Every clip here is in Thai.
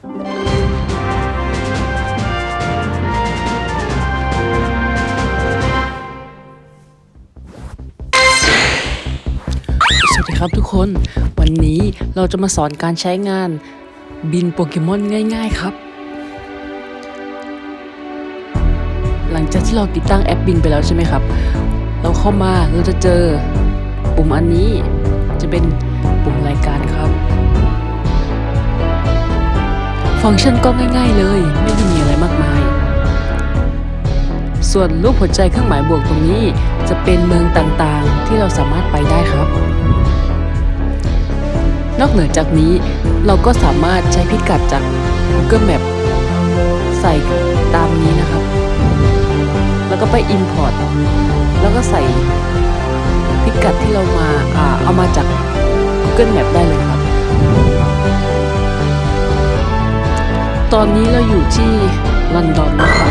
สวัสดีครับทุกคน วันนี้เราจะมาสอนการใช้งานบินโปเกมอนง่าย ๆครับ หลังจากที่เราติดตั้งแอปบินไปแล้วใช่ไหมครับ เราเข้ามาเราจะเจอปุ่มอันนี้จะเป็นปุ่มรายการครับ ฟังก์ชันก็ง่ายๆเลย ไม่ได้มีอะไรมากมาย ส่วนรูปหัวใจเครื่องหมายบวกตรงนี้จะเป็นเมืองต่างๆ ที่เราสามารถไปได้ครับ นอกเหนือจากนี้เราก็สามารถใช้พิกัดจาก Google Map ใส่ตามนี้นะครับ แล้วก็ไป Import แล้วก็ใส่พิกัดที่เรามาอาเอามาจาก Google Map ได้เลยครับ ตอนนี้เราอยู่ที่ลอนดอนนะครับ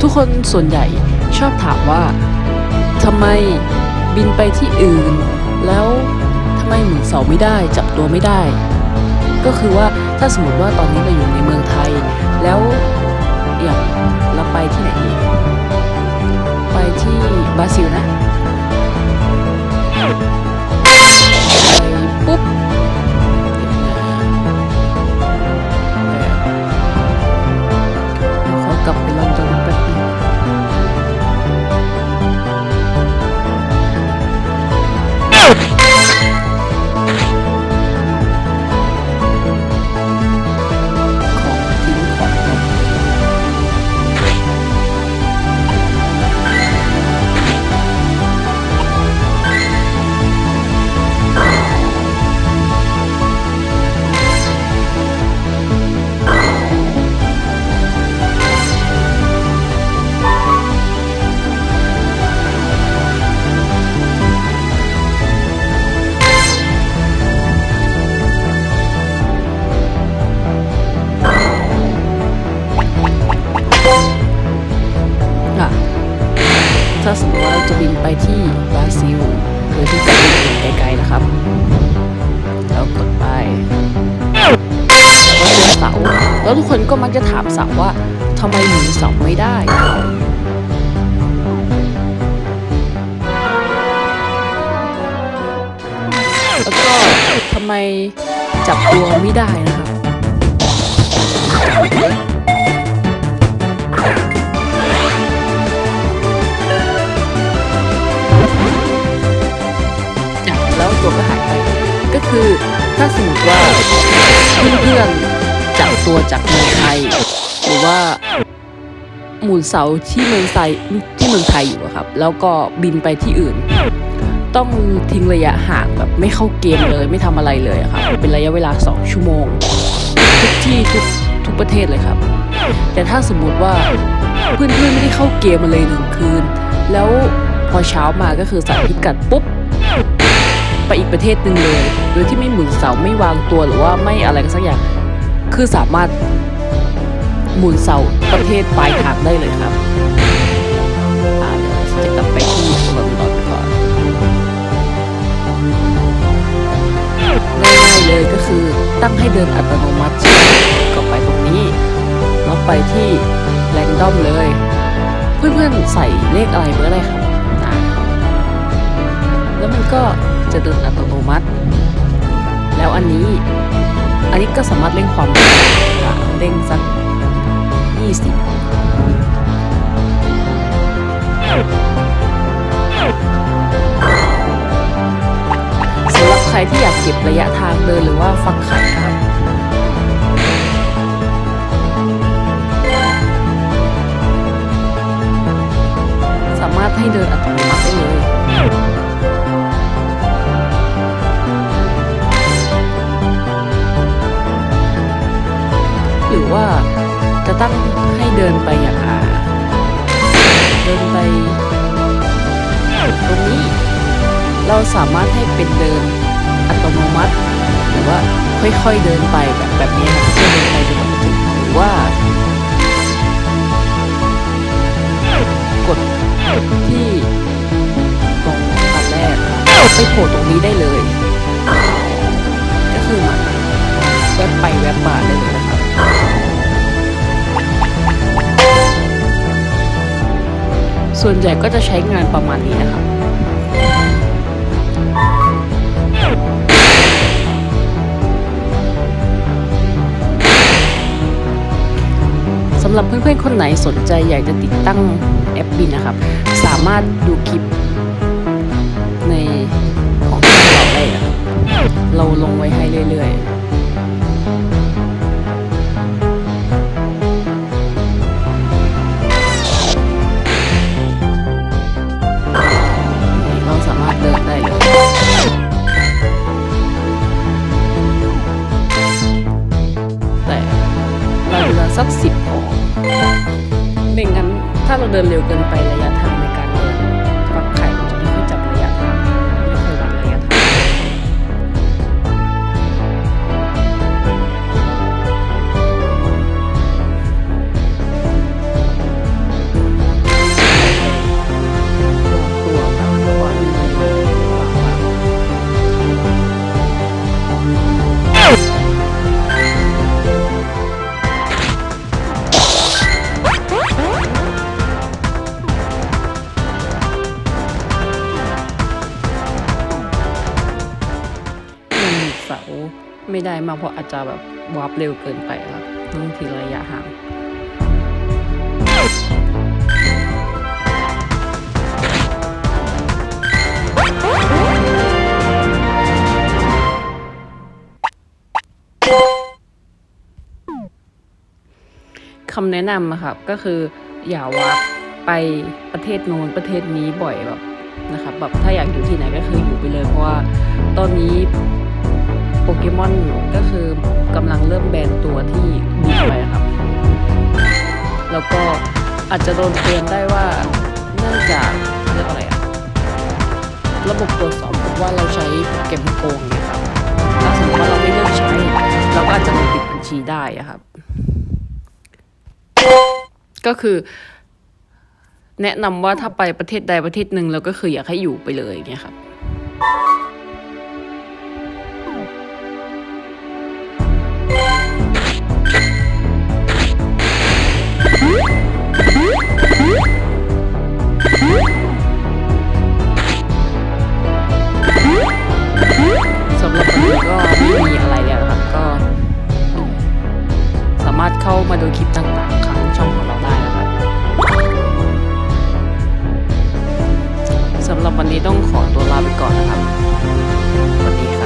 ทุกคนส่วนใหญ่ชอบถามว่าทำไมบินไปที่อื่น แล้วทำไมหมุนเสาไม่ได้จับตัวไม่ได้ ก็คือว่าถ้าสมมติว่าตอนนี้เราอยู่ในเมืองไทย แล้วอย่างเราไปที่ไหนดีไปที่บราซิลนะ แล้วทุกคนก็มักจะถามสาว่าทำไมหนเสาไม่ได้แล้วก็ทำไมจับตัวไม่ได้นะครับแล้วตัวก็หายไป ก็คือถ้าสมมติว่าเพื่อน จับตัวจากเมืองไทย หรือว่าหมุนเสาที่เมืองไทยที่เมืองไทยอยู่อะครับ แล้วก็บินไปที่อื่น ต้องทิ้งระยะห่างแบบไม่เข้าเกมเลยไม่ทำอะไรเลยอะครับเป็นระยะเวลา 2 ชั่วโมง ทุกที่ทุกทุกประเทศเลยครับ แต่ถ้าสมมุติว่าเพื่อนๆไม่ได้เข้าเกมมาเลยหนึ่งคืน แล้วพอเช้ามาก็คือใส่พิกัดปุ๊บไปอีกประเทศหนึ่งเลย โดยที่ไม่หมุนเสาไม่วางตัวหรือว่าไม่อะไรกันสักอย่าง คือสามารถหมุนเสาประเทศปลายทางได้เลยครับอ่าเดี๋ยวจะกลับไปที่ลอนดอนก่อนง่ายๆเลยก็คือตั้งให้เดินอัตโนมัติก็ไปตรงนี้แล้วไปที่แรนดอมเลย เพื่อนๆใส่เลขอะไรเบอร์อะไรครับแล้วมันก็จะเดินอัตโนมัติ แล้วอันนี้ อันนี้ก็สามารถเร่งความเร็วเร่งสัก20สำหรับใครที่อยากเก็บระยะทางเดินหรือว่าฟักไข่ครับ รือว่าจะตั้งให้เดินไปอย่างอ่าเดินไปตรงนี้ เราสามารถให้เป็นเดินอัตโนมัติ หรือว่าค่อยๆเดินไปแบบแบบนี้ครับเพื่อเดินไปจนถึงหรือว่ากดที่ตรงอันแรกไปโผล่ตรงนี้ได้เลย ก็คือมันไปแวบมาได้เลย ส่วนใหญ่ก็จะใช้งานประมาณนี้นะครับสำหรับเพื่อนๆคนไหนสนใจอยากจะติดตั้งแอปบินนะครับ สามารถดูคลิปในของที่เราได้นะครับเราลงไว้ให้เรื่อยๆ สักสิบพอไม่งั้นถ้าเราเดินเร็วเกินไประยะทาง เพราะอาจจะแบบวาร์ปเร็วเกินไปครับต้องทิ้งระยะห่างคำแนะนำอะครับก็คืออย่าวาร์ปไปประเทศโน้นประเทศนี้บ่อยแบบนะครับแบบถ้าอยากอยู่ที่ไหนก็คืออยู่ไปเลยเพราะว่าตอนนี้ โปเกมอนก็คือกำลังเริ่มแบนตัวที่ดีไปครับ แล้วก็อาจจะโดนเตือนได้ว่าเนื่องจากเรียกอะไรอะระบบตรวจสอบพบว่าเราใช้โปรแกรมโกงเนี่ยครับถ้าสมมติว่าเราไม่เลิกใช้ เราก็อาจจะโดนปิดบัญชีได้อะครับ ก็คือแนะนำว่าถ้าไปประเทศใดประเทศหนึ่งเราก็คืออยากให้อยู่ไปเลยเงี้ยครับ เข้ามาดูคลิปต่างๆของช่องของเราได้นะครับสำหรับวันนี้ต้องขอตัวลาไปก่อนนะครับสวัสดีครับ